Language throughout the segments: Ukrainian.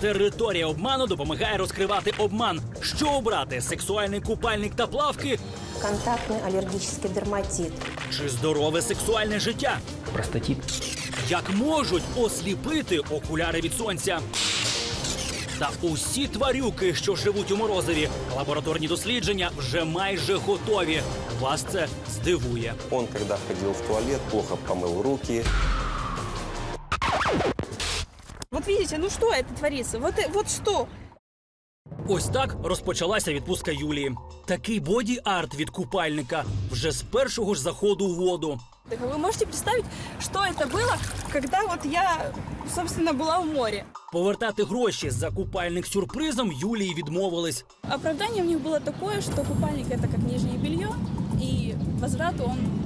Територія обману допомагає розкривати обман. Що обрати? Сексуальний купальник та плавки Контактный аллергический дерматит. чи здорове сексуальне життя? Простатит. Як можуть осліпити окуляри від сонця? Та усі тварюки, що живуть у морозиві, лабораторні дослідження вже майже готові. Вас це здивує. Он, когда ходил в туалет, плохо помыл руки. Вот видите, ну что это творится? Вот, э- вот что? Ось так розпочалася відпустка Юлії. Такий боді-арт від купальника вже з першого ж заходу у воду. Так Вы можете представить, что это было, когда вот я, собственно, была в море? Повертати гроші за купальник сюрпризом Юлії відмовились. Оправдание у них было такое, что купальник это как нижнее белье, и возврату он уже не подлежит.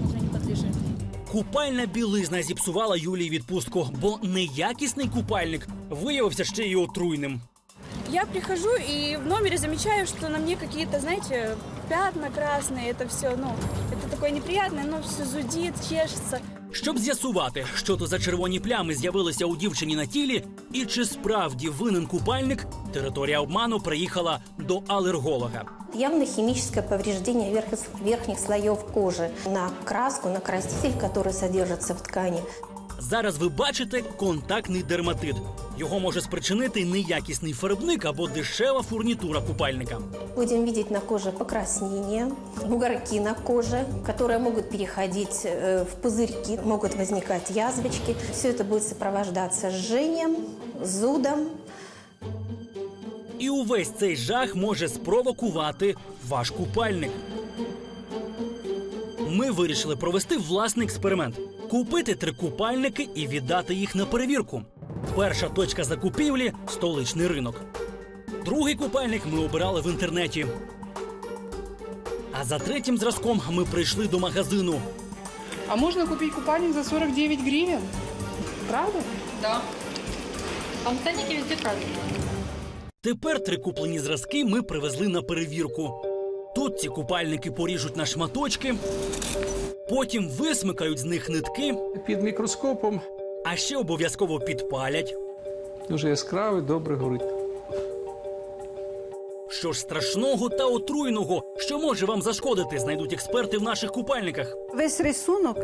Купальна білизна зіпсувала Юлії відпустку, бо неякісний купальник виявився ще й отруйним. Я прихожу и в номере замечаю, что на мне какие-то, знаете, пятна красные, это все, ну, это такое неприятное, но все зудит, чешется. Щоб з'ясувати, що то за червоні плями з'явилися у дівчині на тілі, і чи справді винен купальник, територія обману приїхала до алерголога. Явно химическое повреждение верх- верхних слоев кожи на краску, на краситель, который содержится в ткани. Зараз ви бачите контактний дерматит. Його може спричинити неякісний фарбник або дешева фурнітура купальника. Будем видеть на коже покраснения, бугорки на коже, которые могут переходить э, в пузырьки, могут возникать язвочки. Все это будет сопровождаться жжением, зудом, І увесь цей жах може спровокувати ваш купальник. Ми вирішили провести власний експеримент: купити три купальники і віддати їх на перевірку. Перша точка закупівлі столичний ринок. Другий купальник ми обирали в інтернеті. А за третім зразком ми прийшли до магазину. А можно купить купальник за 49 гривен? Правда? Да. А в везде правильно. Тепер три куплені зразки ми привезли на перевірку. Тут ці купальники поріжуть на шматочки, потім висмикають з них нитки, Під мікроскопом а ще обов'язково підпалять. дуже яскравий, добре горить. Що ж страшного та отруйного, що може вам зашкодити, знайдуть експерти в наших купальниках. Весь рисунок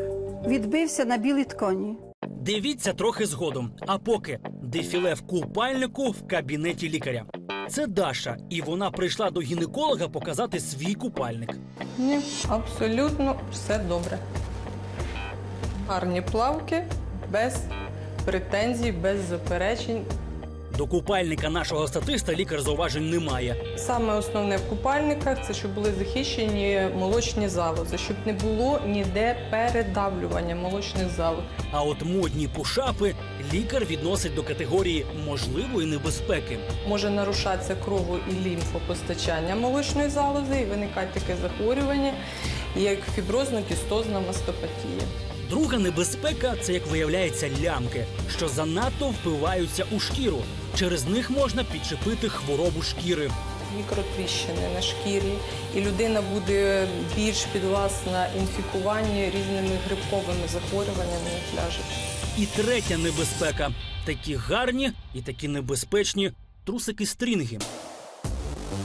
відбився на білій ткані. Дивіться трохи згодом. А поки дефіле в купальнику в кабінеті лікаря. Це Даша, і вона прийшла до гінеколога показати свій купальник. Ні, абсолютно все добре. Гарні плавки, без претензій, без заперечень. До купальника нашого статиста лікар зауважень не має. Саме основне в купальниках це щоб були захищені молочні залози, щоб не було ніде передавлювання молочних залоз. А от модні пушапи лікар відносить до категорії можливої небезпеки. Може нарушатися крово і лімфопостачання молочної залози і виникає таке захворювання, як фіброзно-кістозна мастопатія. Друга небезпека це, як виявляється, лямки, що занадто впиваються у шкіру. Через них можна підчепити хворобу шкіри. мікротріщини на шкірі, і людина буде більш підвласна інфікуванню різними грибковими захворюваннями як ляже. І третя небезпека такі гарні і такі небезпечні трусики стрінги.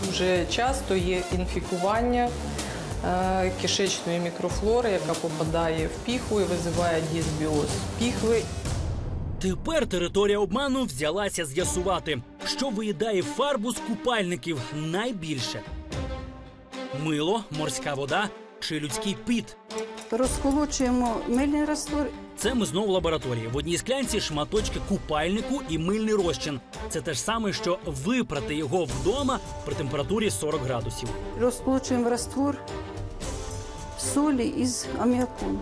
Дуже часто є інфікування е, кишечної мікрофлори, яка попадає в піхву і визиває дисбіоз піхви. Тепер територія обману взялася з'ясувати, що виїдає фарбу з купальників найбільше: мило, морська вода чи людський піт. Розколочуємо мильний раствор. Це ми знову в лабораторії. В одній склянці шматочки купальнику і мильний розчин. Це те ж саме, що випрати його вдома при температурі 40 градусів. Розколочуємо раствор солі із аміаком.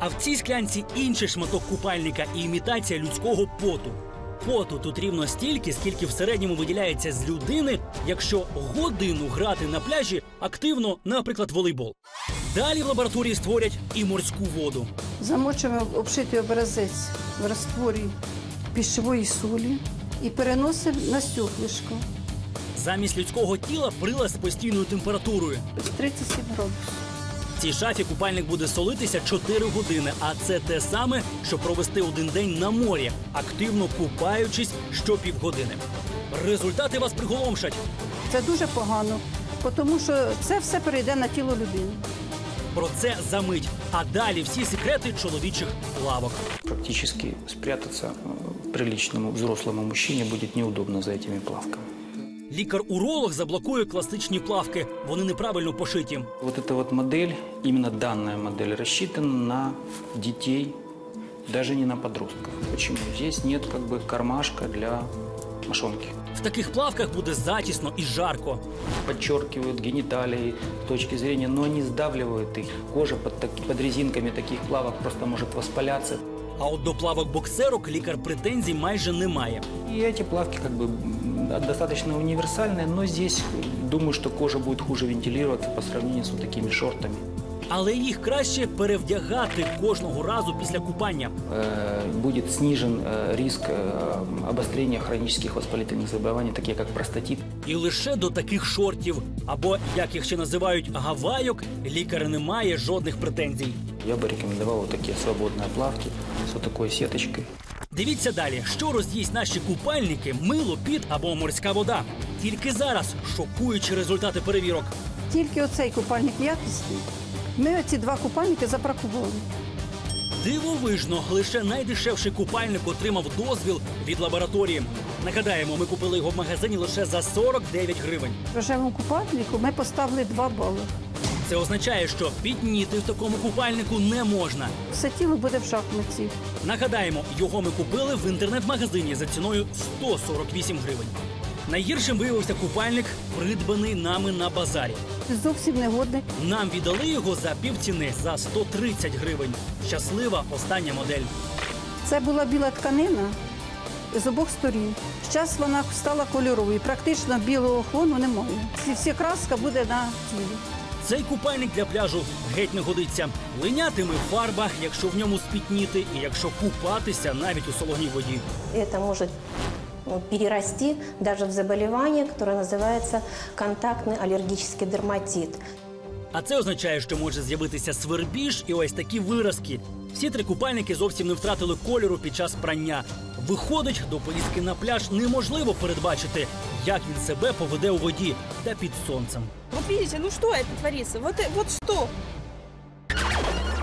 А в цій склянці інший шматок купальника і імітація людського поту. Поту тут рівно стільки, скільки в середньому виділяється з людини, якщо годину грати на пляжі активно, наприклад, волейбол. Далі в лабораторії створять і морську воду. Замочуємо обшитий образець в растворі пищевої солі і переносимо на стеклишко Замість людського тіла прилад з постійною температурою. 37 градусів. Цій шафі купальник буде солитися 4 години, а це те саме, що провести один день на морі, активно купаючись щопівгодини. Результати вас приголомшать. Це дуже погано, тому що це все перейде на тіло людини. Про це за мить. А далі всі секрети чоловічих лавок. Практически спрятаться э, приличному взрослому мужчине будет неудобно за этими плавками. Лікар-уролог заблокує класичні плавки. Вони неправильно пошиті. Вот эта вот модель, именно данная модель, рассчитана на детей, даже не на подростков. Почему? Здесь нет как бы кармашка для мошонки. В таких плавках буде затісно і жарко. Подчеркивают гениталии с точки зрения, но не сдавливают их. Кожа под, таки- под резинками таких плавок просто может воспаляться. А от до плавок боксерок лікар претензій майже не має. И эти плавки как бы м, да, достаточно универсальные, но здесь э, думаю, что кожа будет хуже вентилироваться по сравнению с вот такими шортами. Але їх краще перевдягати кожного разу після купання. Э, Будет снижен э, риск э, обострения хронических воспалительных заболеваний, такие как простатит. І лише до таких шортів, або як їх ще називають гавайок, лікар не має жодних претензій. Я бы рекомендовал вот такие свободные плавки с вот такой сеточкой. Дивіться далі, що роз'їсть наші купальники, мило, піт або морська вода. Тільки зараз шокуючі результати перевірок. Тільки оцей купальник якісний. Ми оці два купальники запракували. Дивовижно, лише найдешевший купальник отримав дозвіл від лабораторії. Нагадаємо, ми купили його в магазині лише за 49 гривень. Рожевому купальнику ми поставили 2 бали. Це означає, що підніти в такому купальнику не можна. Все тіло буде в шахматці. Нагадаємо, його ми купили в інтернет-магазині за ціною 148 гривень. Найгіршим виявився купальник, придбаний нами на базарі. Зовсім негодний. Нам віддали його за півціни за 130 гривень. Щаслива остання модель. Це була біла тканина з обох сторін. Зараз вона стала кольоровою. Практично білого фону немає. Всі, всі краска буде на тілі. Цей купальник для пляжу геть не годиться. Линятиме фарба, якщо в ньому спітніти, і якщо купатися навіть у солоній воді. Это может ну, перерасти даже в заболевание, которое называется контактный аллергический дерматит. А це означає, що може з'явитися свербіж і ось такі виразки. Всі три купальники зовсім не втратили кольору під час прання. Виходить, до поїздки на пляж неможливо передбачити, як він себе поведе у воді та під сонцем. Вот ну что это творится? Вот, э- вот?